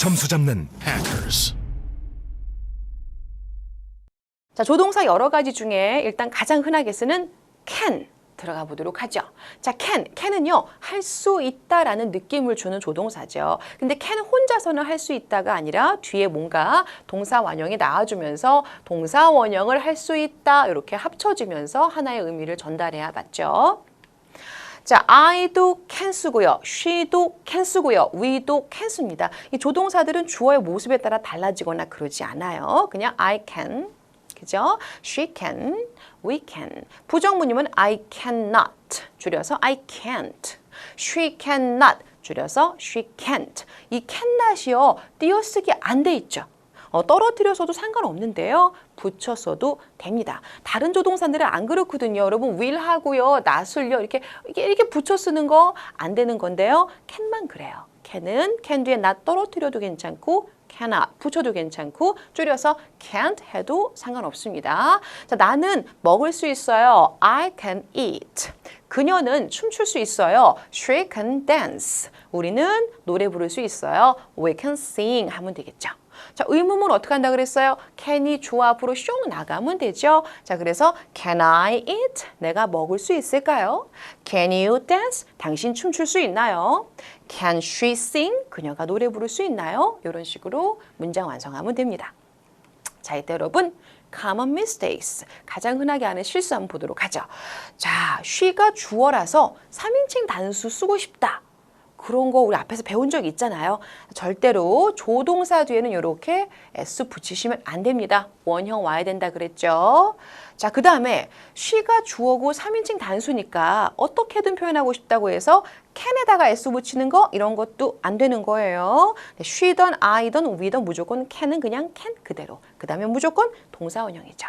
점수 잡는 Hackers. 자, 조동사 여러 가지 중에 일단 가장 흔하게 쓰는 can 들어가 보도록 하죠. 자, can, can은요, 할 수 있다라는 느낌을 주는 조동사죠. 근데 can 혼자서는 할 수 있다가 아니라 뒤에 뭔가 동사 원형이 나와주면서 동사 원형을 할 수 있다, 이렇게 합쳐지면서 하나의 의미를 전달해야 맞죠. 자, I도 can 쓰고요. She도 can 쓰고요. We도 can 씁니다. 이 조동사들은 주어의 모습에 따라 달라지거나 그러지 않아요. 그냥 I can, 그죠? She can, we can. 부정문이면 I cannot, 줄여서 I can't. She cannot, 줄여서 she can't. 이 cannot이요, 띄어쓰기 안 돼 있죠. 어, 떨어뜨려서도 상관없는데요. 붙였어도 됩니다. 다른 조동사들은 안 그렇거든요. 여러분 will 하고요. not을요. 이렇게 이렇게, 붙여 쓰는 거 안 되는 건데요. can만 그래요. can은 can 뒤에 not 떨어뜨려도 괜찮고 cannot 붙여도 괜찮고 줄여서 can't 해도 상관없습니다. 자, 나는 먹을 수 있어요. I can eat. 그녀는 춤출 수 있어요. She can dance. 우리는 노래 부를 수 있어요. We can sing 하면 되겠죠. 자, 의문문 어떻게 한다 그랬어요? can이 조합으로 슝 나가면 되죠. 자, 그래서 can I eat? 내가 먹을 수 있을까요? Can you dance? 당신 춤출 수 있나요? Can she sing? 그녀가 노래 부를 수 있나요? 이런 식으로 문장 완성하면 됩니다. 자, 이때 여러분 common mistakes 가장 흔하게 하는 실수 한번 보도록 하죠. 자, she가 주어라서 3인칭 단수 쓰고 싶다. 그런 거 우리 앞에서 배운 적 있잖아요. 절대로 조동사 뒤에는 이렇게 s 붙이시면 안 됩니다. 원형 와야 된다 그랬죠. 자, 그 다음에 she가 주어고 3인칭 단수니까 어떻게든 표현하고 싶다고 해서 can에다가 s 붙이는 거 이런 것도 안 되는 거예요. 네, she든 I든 we든 무조건 can은 그냥 can 그대로. 그 다음에 무조건 동사 원형이죠.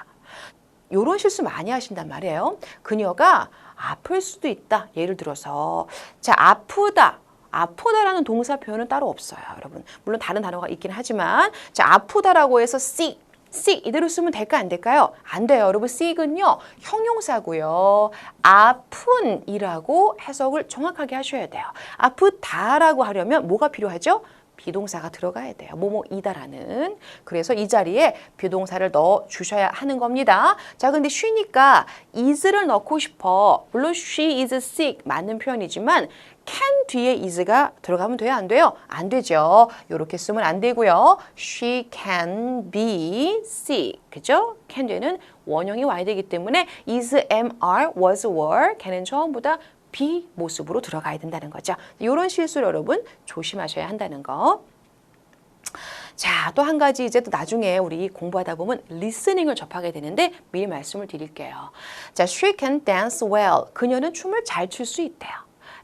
요런 실수 많이 하신단 말이에요. 그녀가 아플 수도 있다. 예를 들어서 자 아프다. 아프다라는 동사 표현은 따로 없어요, 여러분. 물론 다른 단어가 있긴 하지만 자 아프다라고 해서 sick, sick 이대로 쓰면 될까 안 될까요? 안 돼요, 여러분. sick은요 형용사고요. 아픈이라고 해석을 정확하게 하셔야 돼요. 아프다라고 하려면 뭐가 필요하죠? 비동사가 들어가야 돼요. 뭐뭐이다라는. 그래서 이 자리에 비동사를 넣어 주셔야 하는 겁니다. 자, 근데 쉬니까 is를 넣고 싶어. 물론 she is sick 맞는 표현이지만 can 뒤에 is가 들어가면 돼요? 안 돼요? 안 되죠. 이렇게 쓰면 안 되고요. She can be sick. 그죠? can 뒤에는 원형이 와야 되기 때문에 is, am, are, was, were 걔는 처음보다 be 모습으로 들어가야 된다는 거죠. 이런 실수를 여러분 조심하셔야 한다는 거. 자, 또 한 가지 이제 또 나중에 우리 공부하다 보면 리스닝을 접하게 되는데 미리 말씀을 드릴게요. 자, she can dance well. 그녀는 춤을 잘 출 수 있대요.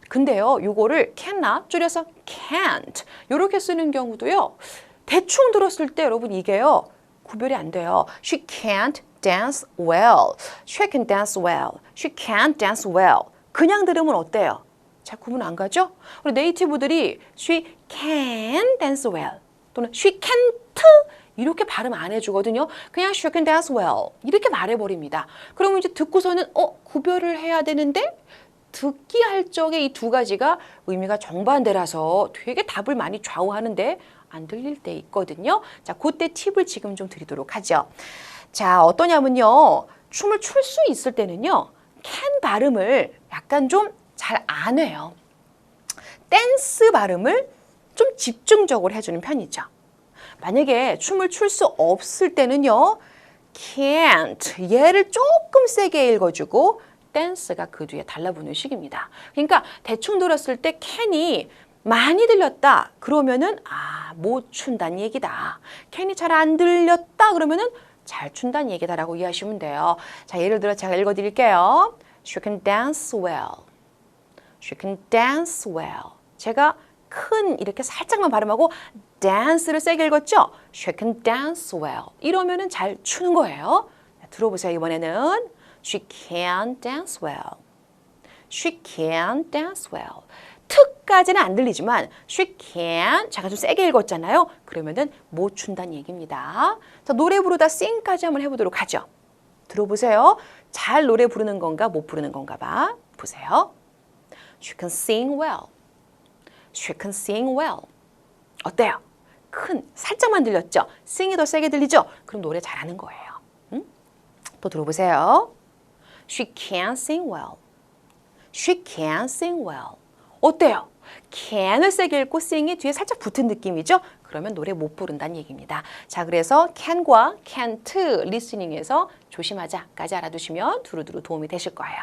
근데요, 요거를 cannot 줄여서 can't 이렇게 쓰는 경우도요. 대충 들었을 때 여러분 이게요. 구별이 안 돼요. She can't dance well. She can dance well. She can't dance well. 그냥 들으면 어때요? 잘 구분 안 가죠? 우리 네이티브들이 she can dance well 또는 she can't 이렇게 발음 안 해주거든요. 그냥 she can dance well 이렇게 말해버립니다. 그러면 이제 듣고서는 어 구별을 해야 되는데 듣기 할 적에 이 두 가지가 의미가 정반대라서 되게 답을 많이 좌우하는데 안 들릴 때 있거든요. 자, 그때 팁을 지금 좀 드리도록 하죠. 자, 어떠냐면요. 춤을 출 수 있을 때는요. can 발음을 약간 좀 잘 안 해요. 댄스 발음을 좀 집중적으로 해주는 편이죠. 만약에 춤을 출 수 없을 때는요. can't 얘를 조금 세게 읽어주고 댄스가 그 뒤에 달라붙는 식입니다. 그러니까 대충 들었을 때 can이 많이 들렸다 그러면은 아 못 춘다는 얘기다. can이 잘 안 들렸다 그러면은 잘 춘다는 얘기다라고 이해하시면 돼요. 자 예를 들어 제가 읽어드릴게요. She can dance well. She can dance well. 제가 큰 이렇게 살짝만 발음하고 dance를 세게 읽었죠? She can dance well. 이러면은 잘 추는 거예요. 자, 들어보세요. 이번에는 She can dance well. She can dance well. 특까지는 안 들리지만 she can 제가 좀 세게 읽었잖아요. 그러면은 못 춘다는 얘기입니다. 자, 노래 부르다 sing까지 한번 해보도록 하죠. 들어보세요. 잘 노래 부르는 건가 못 부르는 건가 봐. 보세요. She can sing well. She can sing well. 어때요? 큰 살짝만 들렸죠. sing이 더 세게 들리죠. 그럼 노래 잘하는 거예요. 응? 또 들어보세요. She can sing well. She can sing well. 어때요? Can을 세게 읽고 sing이 뒤에 살짝 붙은 느낌이죠? 그러면 노래 못 부른다는 얘기입니다. 자, 그래서 can과 can't listening에서 조심하자까지 알아두시면 두루두루 도움이 되실 거예요.